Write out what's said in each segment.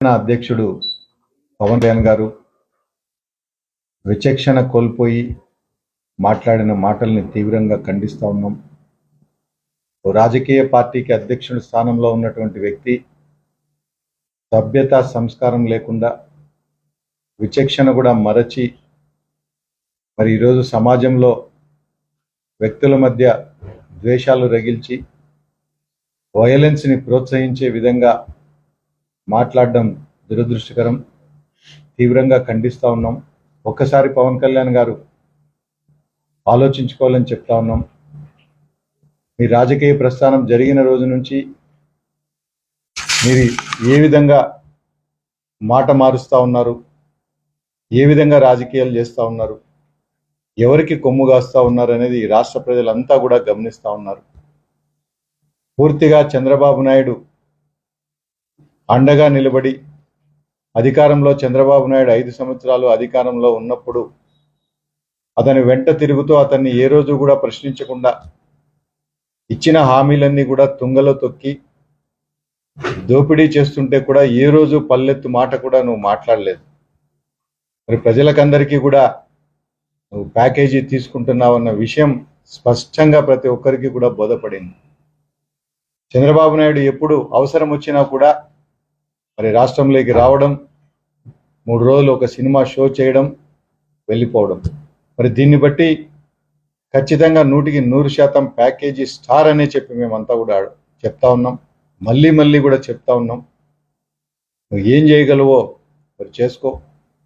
అధ్యక్షుడు పవన్ కళ్యాణ్ గారు విచక్షణ కోల్పోయి మాట్లాడిన మాటల్ని తీవ్రంగా ఖండిస్తూ ఉన్నాం. ఓ రాజకీయ పార్టీకి అధ్యక్షుడి స్థానంలో ఉన్నటువంటి వ్యక్తి సభ్యత సంస్కారం లేకుండా విచక్షణ కూడా మరచి మరి ఈరోజు సమాజంలో వ్యక్తుల మధ్య ద్వేషాలు రగిల్చి వయలెన్స్ని ప్రోత్సహించే విధంగా మాట్లాడడం దురదృష్టకరం. తీవ్రంగా ఖండిస్తూ ఉన్నాం. ఒక్కసారి పవన్ కళ్యాణ్ గారు ఆలోచించుకోవాలని చెప్తా ఉన్నాం. మీ రాజకీయ ప్రస్థానం జరిగిన రోజు నుంచి మీరు ఏ విధంగా మాట మారుస్తూ ఉన్నారు? ఏ విధంగా రాజకీయాలు చేస్తూ ఉన్నారు? ఎవరికి కొమ్ము కాస్తా ఉన్నారు అనేది రాష్ట్ర ప్రజలంతా కూడా గమనిస్తూ ఉన్నారు. పూర్తిగా చంద్రబాబు నాయుడు అండగా నిలబడి అధికారంలో చంద్రబాబు నాయుడు ఐదు సంవత్సరాలు అధికారంలో ఉన్నప్పుడు అతని వెంట తిరుగుతూ అతన్ని ఏ రోజు కూడా ప్రశ్నించకుండా ఇచ్చిన హామీలన్నీ కూడా తుంగలో తొక్కి దోపిడీ చేస్తుంటే కూడా ఏ రోజు పల్లెత్తు మాట కూడా నువ్వు మాట్లాడలేదు. మరి ప్రజలకందరికీ కూడా నువ్వు ప్యాకేజీ తీసుకుంటున్నావన్న విషయం స్పష్టంగా ప్రతి ఒక్కరికి కూడా బోధపడింది. చంద్రబాబు నాయుడు ఎప్పుడు అవసరం వచ్చినా కూడా మరి రాష్ట్రంలోకి రావడం మూడు రోజులు ఒక సినిమా షో చేయడం వెళ్ళిపోవడం. మరి దీన్ని బట్టి ఖచ్చితంగా నూటికి నూరు శాతం ప్యాకేజీ స్టార్ అనే చెప్పి మేమంతా కూడా చెప్తా ఉన్నాం. మళ్ళీ మళ్ళీ కూడా చెప్తా ఉన్నాం. నువ్వు ఏం చేయగలవో మరి చేసుకో.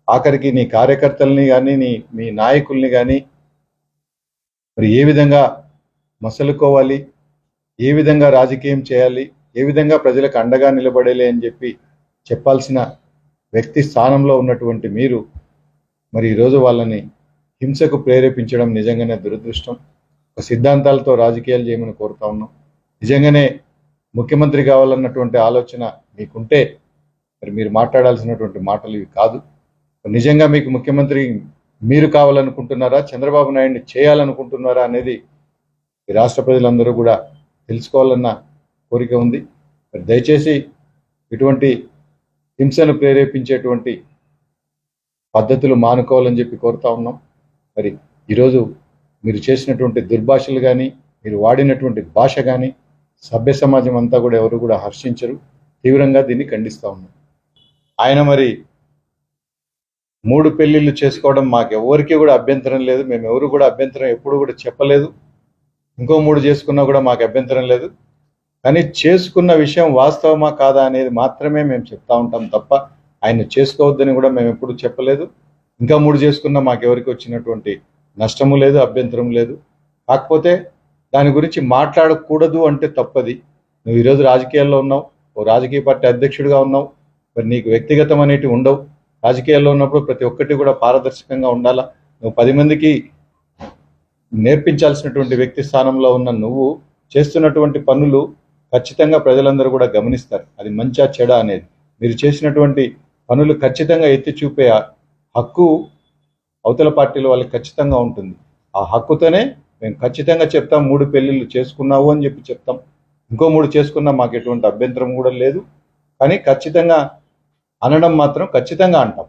ఆఖరికి నీ కార్యకర్తల్ని కానీ నీ మీ నాయకుల్ని కానీ మరి ఏ విధంగా మసలుకోవాలి? ఏ విధంగా రాజకీయం చేయాలి? ఏ విధంగా ప్రజలకు అండగా నిలబడేలే అని చెప్పి చెప్పాల్సిన వ్యక్తి స్థానంలో ఉన్నటువంటి మీరు మరి ఈరోజు వాళ్ళని హింసకు ప్రేరేపించడం నిజంగానే దురదృష్టం. ఒక సిద్ధాంతాలతో రాజకీయాలు చేయమని కోరుతా ఉన్నాం. నిజంగానే ముఖ్యమంత్రి కావాలన్నటువంటి ఆలోచన మీకుంటే మరి మీరు మాట్లాడాల్సినటువంటి మాటలు ఇవి కాదు. నిజంగా మీకు ముఖ్యమంత్రి మీరు కావాలనుకుంటున్నారా చంద్రబాబు నాయుడిని చేయాలనుకుంటున్నారా అనేది ఈ రాష్ట్ర ప్రజలందరూ కూడా తెలుసుకోవాలన్న కోరిక ఉంది. మరి దయచేసి ఇటువంటి హింసను ప్రేరేపించేటువంటి పద్ధతులు మానుకోవాలని చెప్పి కోరుతా ఉన్నాం. మరి ఈరోజు మీరు చేసినటువంటి దుర్భాషలు కానీ మీరు వాడినటువంటి భాష కానీ సభ్య సమాజం అంతా కూడా ఎవరు కూడా హర్షించరు. తీవ్రంగా దీన్ని ఖండిస్తూ ఉన్నాం. ఆయన మరి మూడు పెళ్ళిళ్ళు చేసుకోవడం మాకు ఎవరికి కూడా అభ్యంతరం లేదు. మేము ఎవరు కూడా అభ్యంతరం ఎప్పుడు కూడా చెప్పలేదు. ఇంకో మూడు చేసుకున్నా కూడా మాకు అభ్యంతరం లేదు. కానీ చేసుకున్న విషయం వాస్తవమా కాదా అనేది మాత్రమే మేము చెప్తా ఉంటాం తప్ప ఆయన చేసుకోవద్దని కూడా మేము ఎప్పుడు చెప్పలేదు. ఇంకా మూడు చేసుకున్నా మాకెవరికి వచ్చినటువంటి నష్టము లేదు అభ్యంతరం లేదు. కాకపోతే దాని గురించి మాట్లాడకూడదు అంటే తప్పది. నువ్వు ఈరోజు రాజకీయాల్లో ఉన్నావు ఓ రాజకీయ పార్టీ అధ్యక్షుడిగా ఉన్నావు మరి నీకు వ్యక్తిగతం అనేటివి ఉండవు. రాజకీయాల్లో ఉన్నప్పుడు ప్రతి ఒక్కటి కూడా పారదర్శకంగా ఉండాలా? నువ్వు పది మందికి నేర్పించాల్సినటువంటి వ్యక్తి స్థానంలో ఉన్న నువ్వు చేస్తున్నటువంటి పనులు ఖచ్చితంగా ప్రజలందరూ కూడా గమనిస్తారు. అది మంచా చెడ అనేది. మీరు చేసినటువంటి పనులు ఖచ్చితంగా ఎత్తి చూపే హక్కు అవతల పార్టీల వాళ్ళకి ఖచ్చితంగా ఉంటుంది. ఆ హక్కుతోనే మేము ఖచ్చితంగా చెప్తాం మూడు పెళ్ళిళ్ళు చేసుకున్నావు అని చెప్పి చెప్తాం. ఇంకో మూడు చేసుకున్నా మాకు ఎటువంటి అభ్యంతరం కూడా లేదు. కానీ ఖచ్చితంగా అనడం మాత్రం ఖచ్చితంగా అంటాం.